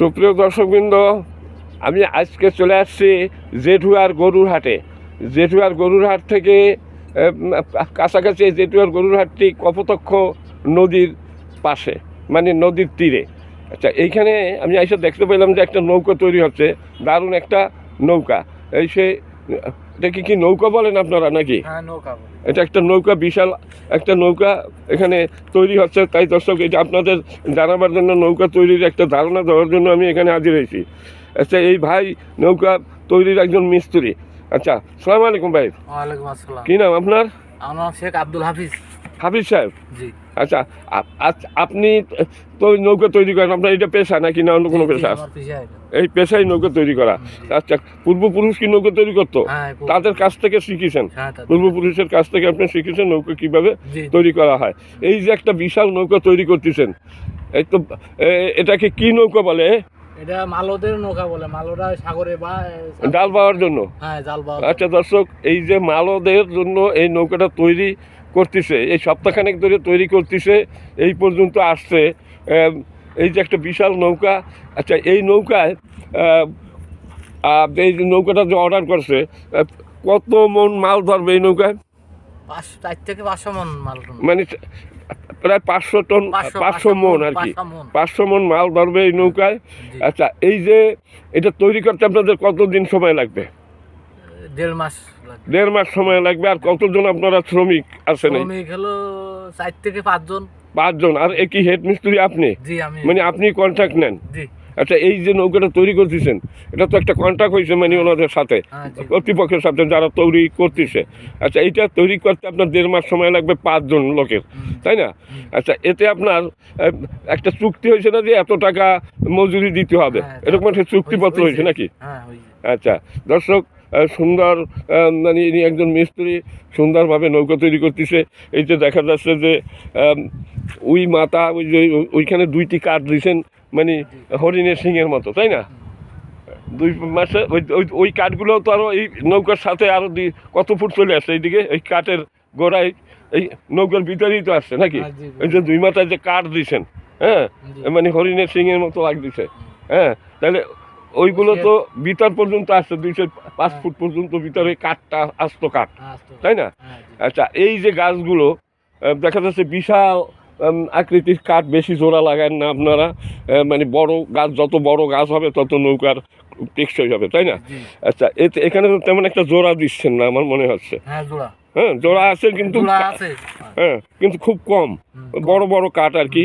সুপ্রিয় দর্শকবৃন্দ, আমি আজকে চলে আসছি জেঠুয়ার গরুর হাটে। জেঠুয়ার গরুর হাট থেকে কাছাকাছি জেঠুয়ার গরুর হাটটি কপতক্ষ নদীর পাশে মানে নদীর তীরে। আচ্ছা এইখানে আমি এসে দেখতে পেলাম যে একটা নৌকা তৈরি হচ্ছে, দারুণ একটা নৌকা। এই সে এটা কি কি নৌকা বলেন আপনারা নাকি? হ্যাঁ। এটা একটা নৌকা বিশাল একটা নৌকা এখানে তৈরি হচ্ছে। তাই দর্শক এটা আপনাদের জানাবার জন্য নৌকা তৈরির একটা ধারণা দেওয়ার জন্য আমি এখানে হাজির হয়েছি। আচ্ছা এই ভাই নৌকা তৈরির একজন মিস্ত্রি। আচ্ছা সালাম আলাইকুম ভাই। কি নাম আপনার? আমার নাম শেখ আব্দুল হাফিজ। হাফিজ সাহেব। জি। আচ্ছা আপ- আপনি তো নৌকা তৈরি করেন আপনার এটা পেশা নাকি না অন্য কোনো পেশা। এই পেশায় নৌকা তৈরি করা। আচ্ছা পূর্বপুরুষ কি নৌকা তৈরি করতো? হ্যাঁ তাদের কাছ থেকে শিখেছেন? হ্যাঁ, পূর্বপুরুষের কাছ থেকে আপনি শিখেছেন নৌকা কীভাবে তৈরি করা হয়? এই যে একটা বিশাল নৌকা তৈরি করতেছেন এই তো এটাকে কি নৌকা বলে? এটা মালদের নৌকা বলে মালোরা সাগরে বা ডাল পাওয়ার জন্য? হ্যাঁ জাল আচ্ছা দর্শক এই যে মালদের জন্য এই নৌকাটা তৈরি করতেছে এই সপ্তাহখানেক ধরে তৈরি করতেছে এই পর্যন্ত আসছে। এই যে একটা বিশাল নৌকা আচ্ছা এই নৌকায় এই যে নৌকাটা যে অর্ডার করছে কত মন মাল ধরবে এই নৌকায়? চার থেকে পাঁচশো মন মাল মানে প্রায় পাঁচশো টন পাঁচশো- মন আর কি। পাঁচশো মন। মাল ধরবে এই নৌকায়। আচ্ছা এই যে এটা তৈরি করতে আপনাদের কতদিন সময় লাগবে? দেড় মাস। দেড় মাস সময় লাগবে আর কতজন আপনারা শ্রমিক আছেন? শ্রমিক হলো চার থেকে পাঁচজন। পাঁচজন আর একই হেড মিস্ত্রি আপনি মানে আপনি কন্ট্রাক্ট নেন? আচ্ছা এই যে নৌকাটা তৈরি করতেছেন এটা তো একটা কন্ট্রাক্ট হয়েছে মানে ওনাদের সাথে হ্যাঁ কর্তৃপক্ষের সাথে যারা তৈরি করতেছে। আচ্ছা এইটা তৈরি করতে আপনার দেড় মাস সময় লাগবে পাঁচজন লোকের তাই না? আচ্ছা এতে আপনার একটা চুক্তি হয়েছে না যে এত টাকা মজুরি দিতে হবে? হ্যাঁ, এরকম একটা চুক্তিপত্র হয়েছে। নাকি? হ্যাঁ আচ্ছা দর্শক সুন্দর মানে ইনি একজন মিস্ত্রি সুন্দরভাবে নৌকা তৈরি করতেছে। এই যে দেখা যাচ্ছে যে ওই মাথা ওই যে ওইখানে দুইটি কাঠ দিয়েছেন মানে হরিণের সিংয়ের মতো তাই না? দুই মাসে ওই ওই- ওই কাঠগুলো তো আরও এই নৌকার সাথে আরও দি কত ফুট চলে আসছে এইদিকে? এই কাঠের গোড়ায় এই নৌকার ভিতরেই তো আসছে নাকি। এই যে দুই মাথায় যে কাঠ দিয়েছেন হ্যাঁ? মানে হরিণের সিংয়ের মতো লাগতেছে হ্যাঁ? তাহলে ওইগুলো তো ভিতর পর্যন্ত আসছে দুইশো পাঁচ ফুট পর্যন্ত ভিতরে কাঠটা আসতো কাঠ হ্যাঁ, তাই না? হ্যাঁ, আচ্ছা এই যে গাছগুলো দেখা যাচ্ছে বিশাল আকৃতির কাঠ বেশি জোড়া লাগান না আপনারা। মানে বড় গাছ যত বড় গাছ হবে তত নৌকার টেকসই হবে তাই না? আচ্ছা এতে এখানে তো তেমন একটা জোড়া দিচ্ছেন না আমার মনে হচ্ছে। হ্যাঁ জোড়া। হ্যাঁ আছে কিন্তু হ্যাঁ কিন্তু খুব কম। বড় বড় কাঠ আর কি।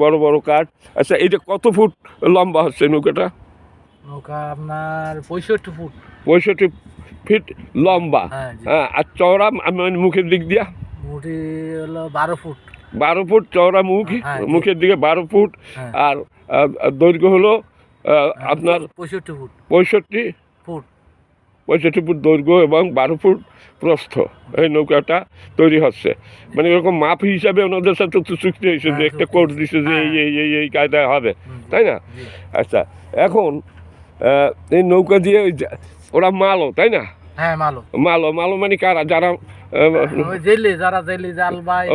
বড় বড় কাঠ। আচ্ছা এইটা কত ফুট লম্বা হচ্ছে নৌকাটা? নৌকা আপনার পঁয়ষট্টি ফুট। পঁয়ষট্টি ফিট লম্বা। হ্যাঁ হ্যাঁ আর চওড়া আমি মুখের দিক দিয়া। মুটি হলো বারো ফুট। বারো ফুট চওড়া মুখ হ্যাঁ, মুখের দিকে বারো ফুট। হ্যাঁ। আর দৈর্ঘ্য হলো আপনার পঁয়ষট্টি ফুট। পঁয়ষট্টি ফুট। পঁয়ষট্টি ফুট দৈর্ঘ্য এবং বারো ফুট প্রস্থ এই নৌকাটা তৈরি হচ্ছে। মানে এরকম মাপ হিসাবে ওনাদের সাথে তো চুক্তি হয়েছে যে একটা কোর্ট। দিছে যে এই। এই এই কায়দায় হবে তাই না? আচ্ছা এখন এই নৌকা দিয়ে ওই ওরা মালো তাই না? হ্যাঁ মালো। মালো মালো মানে কারা? যারা জেলে যারা জেলে জাল বাই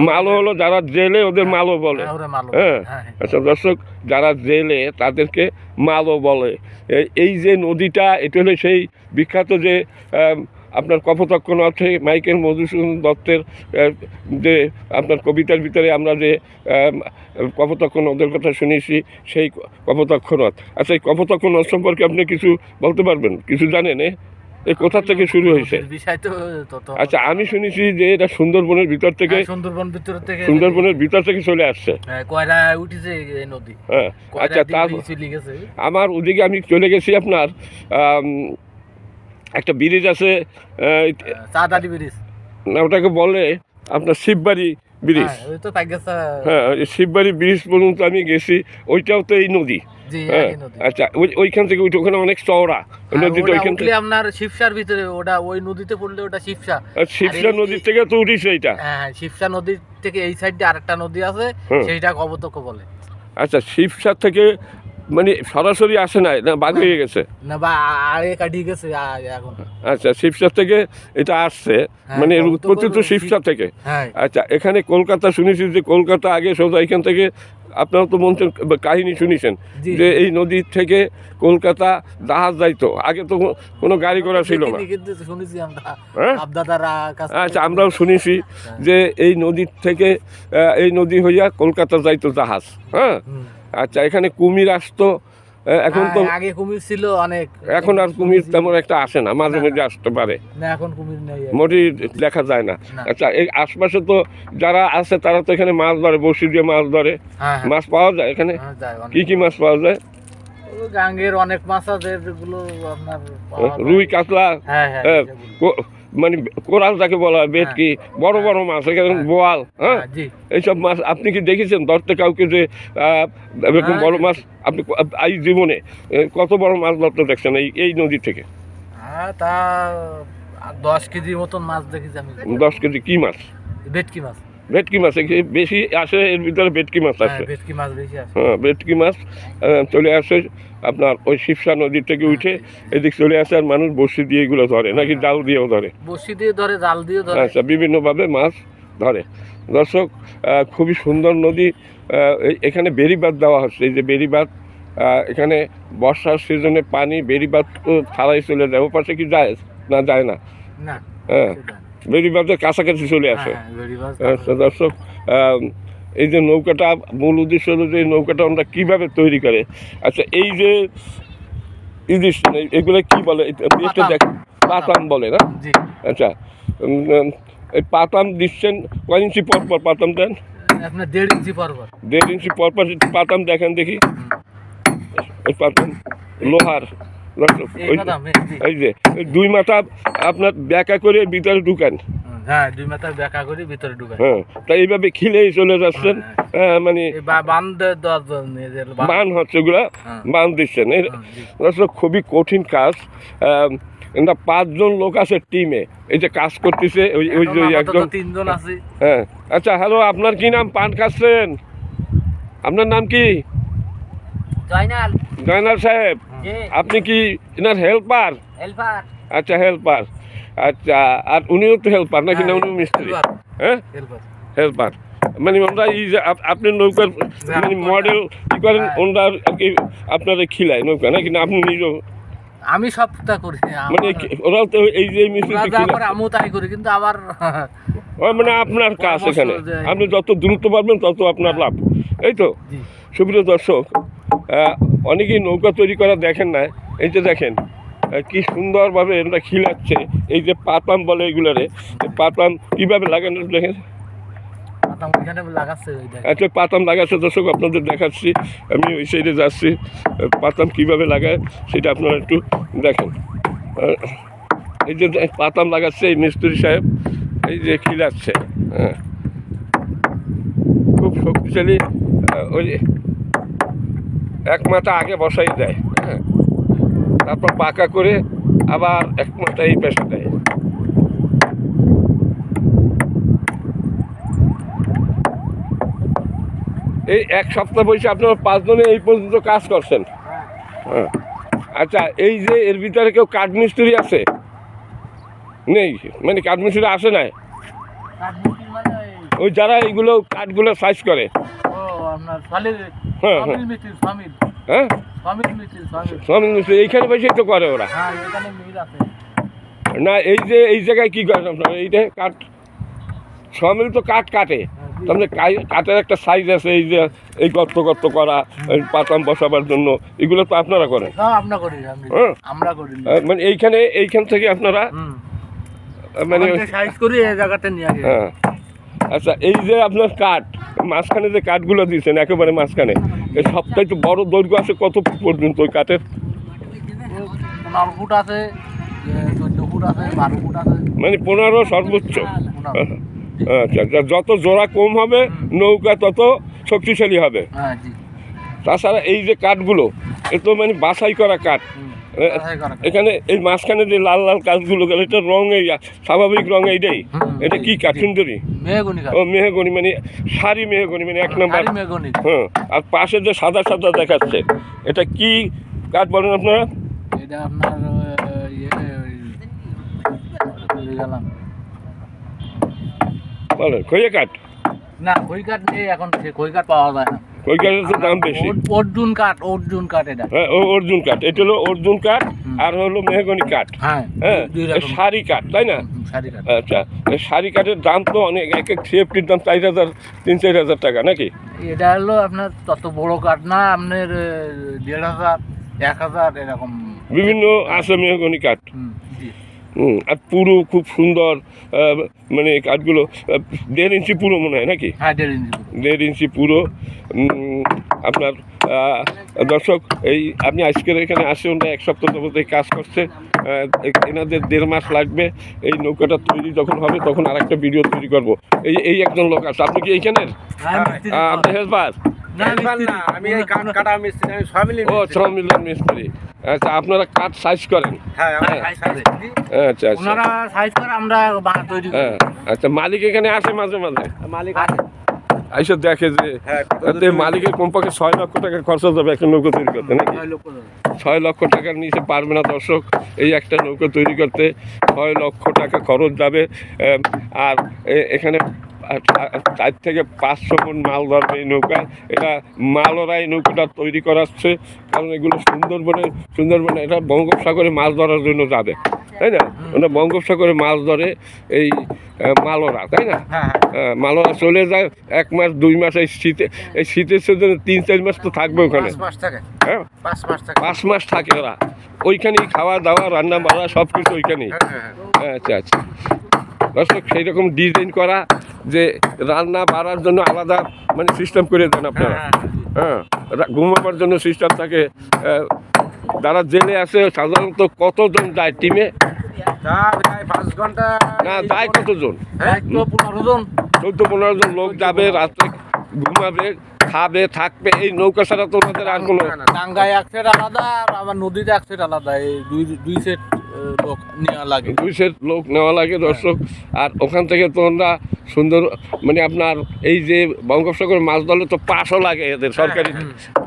মালো হলো যারা জেলে ওদের মালো বলে। হ্যাঁ, মালো হ্যাঁ হ্যাঁ হ্যাঁ। আচ্ছা দর্শক যারা জেলে তাদেরকে মালো বলে। এই- যে নদীটা এটা হলো সেই বিখ্যাত যে আপনার কপোতক্ষ নথে মাইকেল মধুসূদন দত্তের যে আপনার কবিতার ভিতরে আমরা যে আম, ওদের কথা শুনেছি সেই ক- আচ্ছা এই কপোতক্ষ সম্পর্কে আপনি কিছু বলতে পারবেন? কিছু জানেন এ? এই কোথা থেকে শুরু হয়েছে? আচ্ছা আমি শুনেছি যে এটা সুন্দরবনের ভিতর থেকে হ্যাঁ, সুন্দরবন ভিতর থেকে সুন্দরবনের ভিতর থেকে চলে আসছে। হ্যাঁ, কয়রা উঠেছে নদী। হ্যাঁ আচ্ছা তার আমার ওদিকে আমি চলে গেছি আপনার একটা ব্রিজ আছে চাঁদালি ব্রিজ। না ওটাকে বলে আপনার শিববাড়ি ব্রিজ। হ্যাঁ ওই তো পাই গেছে হ্যাঁ শিববাড়ি ব্রিজ পর্যন্ত আমি গেছি ওইটাও তো এই নদী। হ্যাঁ আচ্ছা ওই- ওইখান থেকে ওখানে অনেক চওড়া। ওই হ্যাঁ, নদীটা ওইখান থেকে আপনার শিবসার ভিতরে ওটা ওই নদীতে পড়লে ওটা শিবসা। শিবসা থেকে তো উঠিস এইটা। হ্যাঁ শিবসা নদীর থেকে এই সাইডে আরেকটা নদী আছে হুম। সেইটা কবতক্ষ বলে। আচ্ছা শিবসা থেকে মানে সরাসরি আসে নাই না বাদ হয়ে গেছে? না বা কাটিয়ে গেছে এখন। আচ্ছা শিবসার থেকে এটা আসছে হ্যাঁ, মানে এর উৎপত্তি তো বড় শিবসা থেকে। হ্যাঁ। আচ্ছা এখানে কলকাতা শুনেছি যে কলকাতা আগে সোজা এখান থেকে আপনারা তো মঞ্চের কাহিনী শুনেছেন যে এই নদীর থেকে কলকাতা জাহাজ যাইতো আগে তো কোনো গাড়ি ঘোড়া ছিল না। হ্যাঁ? আচ্ছা আমরাও শুনেছি যে এই নদীর থেকে এই নদী হইয়া কলকাতা যাইতো জাহাজ হ্যাঁ। আচ্ছা এখানে কুমির আসতো এখন তো হ্যাঁ, আগে কুমির ছিল অনেক। এখন আর কুমির তেমন একটা আসে না মাঝে মাঝে আসতে পারে। না এখন কুমির নেই মোটেই দেখা যায় না। আচ্ছা এই আশপাশে তো যারা আছে তারা তো এখানে মাছ ধরে বসি দিয়ে মাছ ধরে। হ্যাঁ হ্যাঁ, মাছ পাওয়া যায় এখানে? কি কি মাছ পাওয়া যায়? গাঙ্গের অনেক মাছ আছে যেগুলো আপনার রুই কাতলা হ্যাঁ হ্যাঁ মানে কোরাল যাকে বলা হয় বেটকি বড় বড় মাছ এখানে হ্যাঁ। বোয়াল হ্যাঁ? হ্যাঁ, এইসব মাছ আপনি কি দেখেছেন? ধরতে কাউকে যে এরকম হ্যাঁ, বড় মাছ আপনি এই জীবনে কত বড় মাছ ধরতে দেখছেন এই এই নদী থেকে? হ্যাঁ তা দশ কেজি মতন মাছ দেখেছি আমি। দশ কেজি কি মাছ? ভেটকি মাছ। ভেটকি মাছ বেশি আসে এর ভিতরে ভেটকি মাছ হ্যাঁ আছে। হ্যাঁ ভেটকি মাছ চলে আসে আপনার ওই শিবসা নদী থেকে উঠে এদিক চলে আসে আর মানুষ বসি দিয়ে এগুলো ধরে নাকি জাল দিয়েও ধরে। বসি দিয়ে ধরে জাল দিয়ে ধরে। আচ্ছা বিভিন্নভাবে মাছ ধরে। দর্শক খুবই সুন্দর নদী এখানে বেড়িবাঁধ দেওয়া হচ্ছে। এই যে আহ, এখানে বর্ষার সিজনে পানি তো ছাড়াই চলে যায়। ও পাশে কি যায় না যায় না? না হ্যাঁ। বেড়িবাঁধের কাছাকাছি চলে আসে। হ্যাঁ, মাছ আচ্ছা দর্শক এই যে নৌকাটা মূল উদ্দেশ্য হলো যে নৌকাটা আমরা কীভাবে তৈরি করে। আচ্ছা এই যে ইলিশ এগুলো কি বলে। দেখ পাতাম বলে না? আচ্ছা এই পাতাম দিচ্ছেন কয় ইঞ্চি পর পর পাতাম দেন আপনার দেড় ইঞ্চি পর্বত দেড় ইঞ্চি পর পর একটু পাতাম দেখেন দেখি। ওই পাতাম লোহার। এই যে দুই মাথা আপনার ব্যাকা করে ভিতরে ঢুকান। হ্যাঁ দুই করি ভিতরে হ্যাঁ এইভাবে খিলেই চলে যাচ্ছেন। হ্যাঁ, মানে জন এদের বান- হচ্ছে ওগুলা হ্যাঁ। বান দিচ্ছেন। হ্যাঁ, খুবই কঠিন কাজ। এটা পাঁচজন লোক আছে টিমে। এই যে কাজ করতেছে ওই ওই যে একজন তিনজন আছি। হ্যাঁ। আচ্ছা হ্যালো আপনার কি নাম? পান খাচ্ছেন? আপনার নাম কি? জয়নাল। জয়নাল সাহেব। আপনি কি এনার হেল্পার? হেল্পার। আচ্ছা হেল্পার। আচ্ছা আর উনিও তো হেল্পার নাকি না উনিও মিস্ত্রি? হ্যাঁ? হেল্পার। হেল্পার। মানে আমরা এই যে আপ- আপনি নৌকার মানে মডেল কি করেন হ্যাঁ। ওনারা আর কি আপনারা খিলায় নৌকা নাকি না? আপনি নিজেও? আমি সবটা করি মানে আমার- কি- ওরাও তো এই যে মিস্ত্রি আমিও তাই করি কিন্তু আমার মানে আপনার কাজ এখানে। আপনি যত দ্রুত পারবেন তত আপনার লাভ। এই তো? জি। সুপ্রিয় দর্শক অনেকেই নৌকা তৈরি করা দেখেন না এই যে দেখেন কি সুন্দরভাবে এটা খিলাচ্ছে এই যে পাতাম বলে এগুলারে। পাতাম কীভাবে লাগানো দেখেন? পাতাম লাগাচ্ছে ওই পাতাম লাগাচ্ছে দর্শক আপনাদের দেখাচ্ছি। আমি ওই সাইডে যাচ্ছি পাতাম কীভাবে লাগায় সেটা আপনারা একটু দেখেন। এই যে পাতাম লাগাচ্ছে এই মিস্ত্রি সাহেব এই যে খিলাচ্ছে হ্যাঁ। খুব শক্তিশালী ওই এক মাথা আগে বসাই দেয় হ্যাঁ। তারপর পাকা করে আবার এক মাথা এই পেশা দেয়। এই এক সপ্তাহ বসে আপনারা পাঁচজনে এই পর্যন্ত কাজ করছেন? হ্যাঁ। আচ্ছা এই যে এর ভিতরে কেউ কাঠমিস্ত্রি আছে? নেই? মানে কাঠমিস্ত্রি আসে না মানে ওই- যারা এইগুলো কাঠগুলো সাইজ করে। হ্যাঁ, হ্যাঁ। মিস্ত্রি হ্যাঁ? এইখানে বসেই তো করে ওরা। হ্যাঁ না এই যে এই জায়গায় কী করেন আপনারা এইটা কাঠ তো কাঠ কাটে। মানে কাঠের একটা সাইজ আছে এই যে এই গর্ত গর্ত করা পাতাম বসাবার জন্য। এগুলো তো আপনারা করেন? মানে এইখানে এইখান থেকে আপনারা মানে সাইজ করি এই জায়গাতে নিয়ে হ্যাঁ। আচ্ছা এই যে আপনার কাঠ মাঝখানে যে কাঠগুলো দিয়েছেন একেবারে মাঝখানে এই সবটাই তো বড় দৈর্ঘ্য আছে কত পর্যন্ত ওই কাঠের? পনেরো ফুট আছে ফুট আছে বারো ফুট আছে। মানে পনেরো সর্বোচ্চ? আচ্ছা আচ্ছা, যত জোড়া কম হবে নৌকা তত শক্তিশালী হবে। হ্যাঁ তাছাড়া এই যে কাঠগুলো এ তো মানে বাছাই করা কাঠ। করা কাঠ। এখানে এই মাঝখানে যে লাল লাল কাঠগুলো গেল এটা রং এই স্বাভাবিক রং এইটাই। হুম, এটা কি কাঠ। সুন্দরী ও মেহগনি মানে সারি মেহগনি মানে এক নম্বর। হ্যাঁ আর পাশে যে সাদা সাদা দেখাচ্ছে এটা কি কাঠ বলেন আপনারা? এটা আপনার ইয়ে বলেন খইয়া কাঠ? না খই কাঠ নেই এখন খই কাঠ পাওয়া যায় না। দাম বেশি। অর্জুন কাঠ অর্জুন কাঠ এটা। হ্যাঁ ও অর্জুন কাঠ। এটা হলো অর্জুন কাঠ আর হলো মেহগনি কাঠ। হ্যাঁ হ্যাঁ সারি কাঠ তাই না? সারি আচ্ছা কাঠের দাম তো অনেক এক এক সেফটির দাম চার হাজার তিন চার হাজার টাকা নাকি? এটা হলো আপনার তত বড় কাঠ না আপনার দেড় হাজার এক হাজার এরকম। বিভিন্ন আছে মেহগনি কাঠ। আর পুরো খুব সুন্দর মানে কাঠগুলো আহ, দেড় ইঞ্চি পুরো মনে হয় নাকি? হ্যাঁ দেড় ইঞ্চি পুরো। আপনার দর্শক এই আপনি আজকের এখানে আসে ওনারা এক সপ্তাহ যাবত এই কাজ করছে এনাদের দেড় মাস লাগবে এই নৌকাটা তৈরি যখন হবে তখন আর একটা ভিডিও তৈরি করব। এই এই একজন লোক আছে। আপনি কি এইখানের? হ্যাঁ, আপনি হেল্পার। আমি এই কাঠ কাটা মিস্ত্রি আমি সব মিলিয়ে ও শ্রম মিলন মিস্ত্রি। আচ্ছা আপনারা কাঠ সাইজ করেন? হ্যাঁ হ্যাঁ। আচ্ছা আচ্ছা। ওনারা সাইজ করে আমরা তৈরি হ্যাঁ আচ্ছা মালিক এখানে আসে মাঝে মাঝে? মালিক আছে। আইসা দেখে যে হ্যাঁ মালিকের কমপক্ষে ছয় লক্ষ টাকা খরচ হয়ে যাবে একটা নৌকো তৈরি করতে নাকি? ছয় লক্ষ টাকার নিচে পারবে না দর্শক এই একটা নৌকো তৈরি করতে ছয় লক্ষ টাকা খরচ যাবে আর এখানে চার থেকে পাঁচশো মন মাল ধরবে এই নৌকা। এটা মালরা এই নৌকাটা তৈরি করাচ্ছে কারণ এগুলো সুন্দরবনে সুন্দরবনে এটা বঙ্গোপসাগরে মাছ ধরার জন্য যাবে। তাই না? ওরা বঙ্গোপসাগরে মাছ ধরে এই মালরা তাই না? হ্যাঁ হ্যাঁ। মালরা চলে যায় এক মাস দুই মাস এই শীতে এই শীতের সিজনে তিন চার মাস তো থাকবে ওখানে। পাঁচ মাস থাকে। হ্যাঁ? পাঁচ মাস থাকে। ওরা। ওইখানেই খাওয়া দাওয়া রান্না বান্না সব কিছু ওইখানেই। হ্যাঁ আচ্ছা আচ্ছা। দর্শক সেই রকম ডিজাইন করা যে রান্না বাড়ার জন্য আলাদা মানে সিস্টেম করে দেন আপনারা হ্যাঁ ঘুমাবার জন্য সিস্টেম থাকে যারা জেলে আছে সাধারণত কতজন যায় টিমে না যায় কতজন হ্যাঁ পনেরো জন চোদ্দ পনেরো জন লোক যাবে রাত্রে ঘুমাবে খাবে থাকবে এই নৌকা ছাড়া তো ওনাদের আর কোনো টাঙ্গায় এক সেট আলাদা আর আবার নদীতে এক সেট আলাদা এই দুই দুই সেট লোক নেওয়া লাগে। সেট লোক নেওয়া লাগে দর্শক। আর ওখান থেকে তো আমরা সুন্দর মানে আপনার এই যে বঙ্গোপসাগর মাছ ধরলে তো পাশও লাগে এদের সরকারি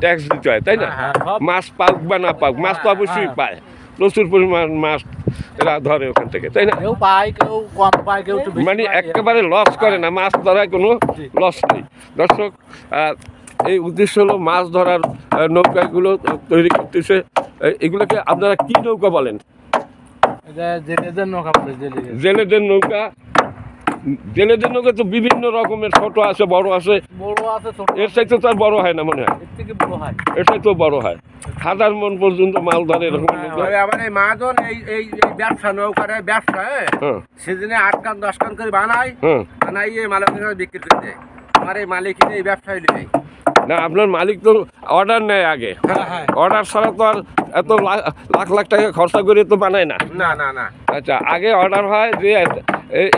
ট্যাক্স দিতে হয় তাই না? হ্যাঁ, মাছ পাক বা না পাক মাছ তো অবশ্যই হ্যাঁ। পায়। প্রচুর পরিমাণ মাছ এরা ধরে ওখান থেকে তাই না? কেউ পায় কেউ কম পায় কেউ মানে একেবারে লস করে না মাছ ধরায় কোনো লস নেই। দর্শক এই উদ্দেশ্য হলো মাছ ধরার নৌকাগুলো তৈরি করতেছে। এগুলোকে আপনারা কি নৌকা বলেন? জেলেদের নৌকা জেলেদের নৌকা। জেলেদের নৌকা তো বিভিন্ন রকমের ছোট আছে বড় আছে। বড় আছে ছোট এর চাইতে তো আর বড় হয় না মনে হয়। এর থেকে বড় হয়। হয়। হাজার মন পর্যন্ত মাল ধরে এরকম আমার এই মাজন এই এই এই ব্যবসা নৌকার ব্যবসা হ্যাঁ? হ্যাঁ। সেদিনে আট কান দশ কান করে বানাই হ্যাঁ। বানাইয়ে মালিকের বিক্রি করে দেয়। আমার এই মালিক এই ব্যবসায় নেই। না আপনার মালিক তো অর্ডার নেয় আগে। হ্যাঁ হ্যাঁ। অর্ডার ছাড়া তো আর এত লাখ লাখ টাকা খরচা করে তো বানায় না। না না না। আচ্ছা আগে অর্ডার হয় যে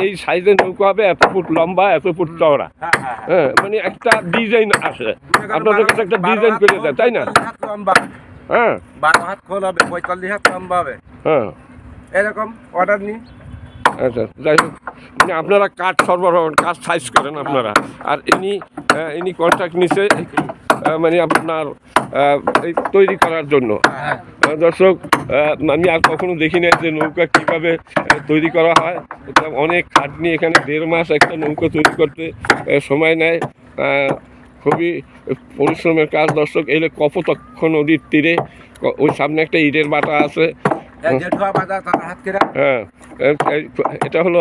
এই সাইজের নৌকা হবে এত ফুট লম্বা এত ফুট চওড়া। হ্যাঁ হ্যাঁ হ্যাঁ। মানে একটা ডিজাইন আসে। আপনাদের কাছে একটা ডিজাইন করে দেয় তাই না? হ্যাঁ। বারো হাত খোল হবে পঁয়তাল্লিশ হাত লম্বা হবে। হ্যাঁ। এরকম অর্ডার নিই আচ্ছা যাই হোক মানে আপনারা কাঠ সরবরাহ, কাঠ সাইজ করেন আপনারা। আর ইনি ইনি কন্ট্রাক্ট নিছে মানে আপনার এই তৈরি করার জন্য। দর্শক আমি আর কখনো দেখি নাই যে নৌকা কীভাবে তৈরি করা হয়। এটা অনেক খাটনি এখানে দেড় মাস একটা নৌকা তৈরি করতে সময় নেয়। খুবই পরিশ্রমের কাজ। দর্শক এলে কপতক্ষ নদীর তীরে ওই সামনে একটা ইটের বাটা আছে। হ্যাঁ এটা হলো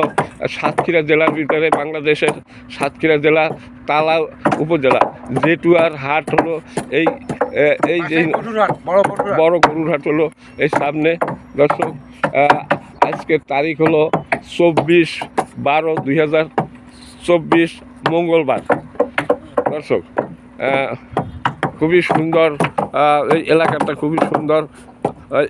সাতক্ষীরা জেলার ভিতরে বাংলাদেশের সাতক্ষীরা জেলা তালা উপজেলা। জেটুয়ার হাট হলো এই এই যে বড় গরুর হাট হলো এই সামনে। দর্শক আজকের তারিখ হলো চব্বিশ বারো দুই হাজার চব্বিশ মঙ্গলবার। দর্শক খুবই সুন্দর এই এলাকাটা খুবই সুন্দর।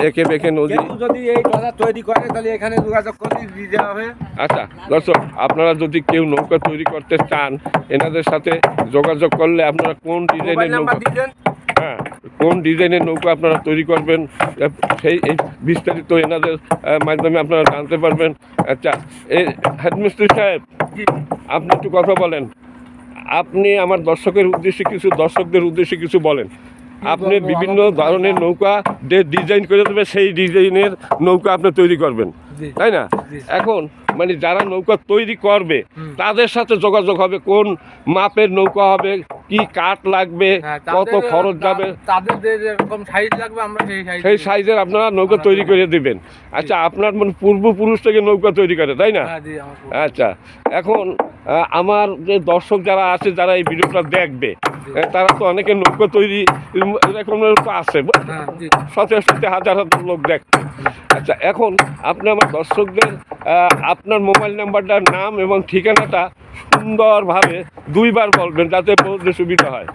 একে বেঁকে নদী যদি এই বাজার তৈরি করে তাহলে এখানে যোগাযোগ করে দিয়ে দেওয়া হবে আচ্ছা দর্শক আপনারা যদি কেউ নৌকা তৈরি করতে চান এনাদের সাথে যোগাযোগ করলে আপনারা কোন ডিজাইনের নৌকা হ্যাঁ কোন ডিজাইনের নৌকা আপনারা তৈরি করবেন সেই এই বিস্তারিত এনাদের মাধ্যমে আপনারা জানতে পারবেন। আচ্ছা এই হেডমিস্ত্রি সাহেব আপনি একটু কথা বলেন। আপনি আমার দর্শকের উদ্দেশ্যে কিছু দর্শকদের উদ্দেশ্যে কিছু বলেন। আপনি বিভিন্ন ধরনের নৌকা যে ডিজাইন করে দেবে সেই ডিজাইনের নৌকা আপনি তৈরি করবেন। তাই না? এখন মানে যারা নৌকা তৈরি করবে তাদের সাথে যোগাযোগ হবে কোন মাপের নৌকা হবে কি কাঠ লাগবে হ্যাঁ, কত খরচ যাবে। সেই সাইজের আপনারা নৌকা তৈরি করে দিবেন। আচ্ছা আপনার মানে পূর্বপুরুষ থেকে নৌকা তৈরি করে তাই না? হ্যাঁ আচ্ছা এখন আমার যে দর্শক যারা আছে যারা এই ভিডিওটা দেখবে তারা তো অনেকে নৌকা তৈরি এরকম আছে হ্যাঁ শত হাজার হাজার লোক দেখবে আচ্ছা এখন আপনি আমার দর্শকদের আপনার মোবাইল নাম্বারটার নাম এবং ঠিকানাটা সুন্দরভাবে দুইবার বলবেন যাতে বলতে সুবিধা হয়।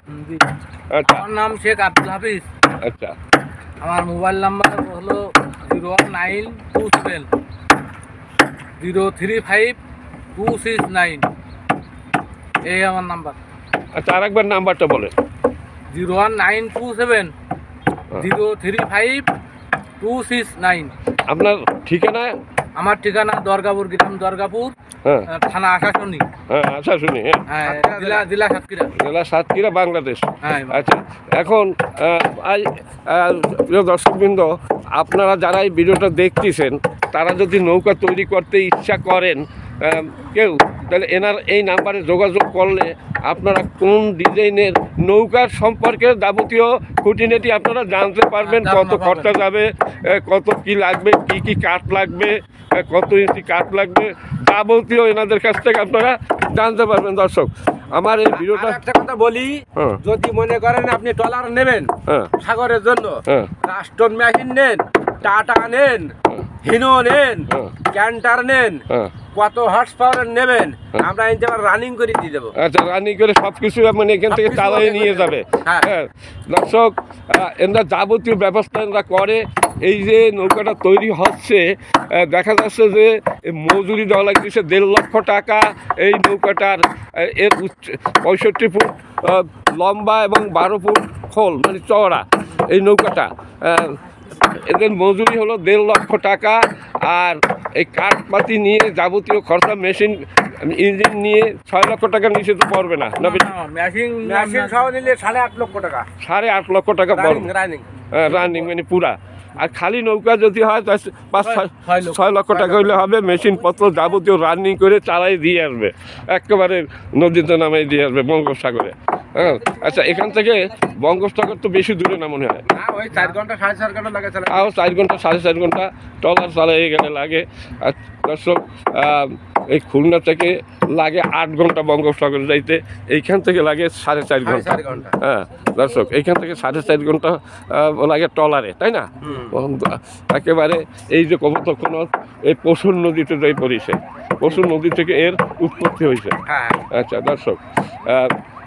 আচ্ছা। আমার নাম শেখ আব্দুল হাফিজ। আচ্ছা। আমার মোবাইল নাম্বার হলো zero one nine two seven zero three five two six nine. এই আমার নাম্বার। আচ্ছা আরেকবার নাম্বারটা বলেন। Zero one nine two seven zero three five two six nine আপনার ঠিকানা? আমার ঠিকানা দর্গাপুর গ্রাম দর্গাপুর হ্যাঁ। থানা আশাশনি। হ্যাঁ আচ্ছা শুনি হ্যাঁ হ্যাঁ জেলা জেলা সাতক্ষীরা। জেলা সাতক্ষীরা বাংলাদেশ। হ্যাঁ আচ্ছা এখন প্রিয় দর্শকবৃন্দ আপনারা যারা এই ভিডিওটা দেখতেছেন তারা যদি নৌকা তৈরি করতে ইচ্ছা করেন কেউ তাহলে এনার এই নাম্বারে যোগাযোগ করলে আপনারা কোন ডিজাইনের নৌকার সম্পর্কে যাবতীয় খুঁটিনাটি আপনারা জানতে পারবেন কত খরচা যাবে কত কি লাগবে কি কি কাঠ লাগবে কত ইঞ্চি কাঠ লাগবে যাবতীয় এনাদের কাছ থেকে আপনারা জানতে পারবেন। দর্শক আমার এই ভিডিওটা একটা কথা বলি হ্যাঁ। যদি মনে করেন আপনি টলার নেবেন হ্যাঁ। সাগরের জন্য হ্যাঁ। রাস্টন মেশিন নেন টাটা নেন হিনো নেন। ক্যান্টার নেন কত হর্স পাওয়ার নেবেন হ্যাঁ। আমরা এনতে রানিং করে দিয়ে দেবো। আচ্ছা রানি করে সব কিছু মানে এখান থেকে চালাই নিয়ে যাবে। হ্যাঁ। হ্যাঁ। দর্শক এরা যাবতীয় ব্যবস্থা এরা করে। এই যে নৌকাটা তৈরি হচ্ছে দেখা যাচ্ছে যে মজুরি দেওয়া লাগতেছে দেড় লক্ষ টাকা। এই নৌকাটার এর উচ্চ পঁয়ষট্টি ফুট লম্বা এবং বারো ফুট খোল মানে চওড়া এই নৌকাটা। এদের মজুরি হলো দেড় লক্ষ টাকা আর এই কাঠপাতি নিয়ে যাবতীয় খরচা মেশিন ইঞ্জিন নিয়ে ছয় লক্ষ টাকার নিচে তো পড়বে না। না মেশিন মেশিন সহ নিলে সাড়ে আট লক্ষ টাকা। সাড়ে আট লক্ষ টাকা রানিং পড়বে। রানিং রানিং মানে পুরা। আর খালি নৌকা যদি হয় তা পাঁচ ছয় ছয় লক্ষ। ছয় লক্ষ টাকা। হলে হবে মেশিনপত্র যাবতীয় রানিং করে চালাই দিয়ে আসবে। একেবারে নদীতে নামাই দিয়ে আসবে বঙ্গোপসাগরে। হ্যাঁ। আচ্ছা এখান থেকে বঙ্গোপসাগর তো বেশি দূরে না মনে হয়? ওই চার ঘণ্টা সাড়ে চার ঘণ্টা লাগে চালা তাও চার ঘণ্টা সাড়ে চার ঘণ্টা টলার চালাই গেলে লাগে। আর দর্শক এই খুলনা থেকে লাগে আট ঘণ্টা বঙ্গোপসাগর যাইতে। এইখান থেকে লাগে সাড়ে চার ঘণ্টা। হ্যাঁ দর্শক এইখান থেকে সাড়ে চার ঘণ্টা লাগে টলারে তাই না। একেবারে এই যে কবতক্ষণ এই পশুর নদীতে যাই পড়েছে পশুর নদী থেকে এর উৎপত্তি হয়েছে হ্যাঁ। আচ্ছা দর্শক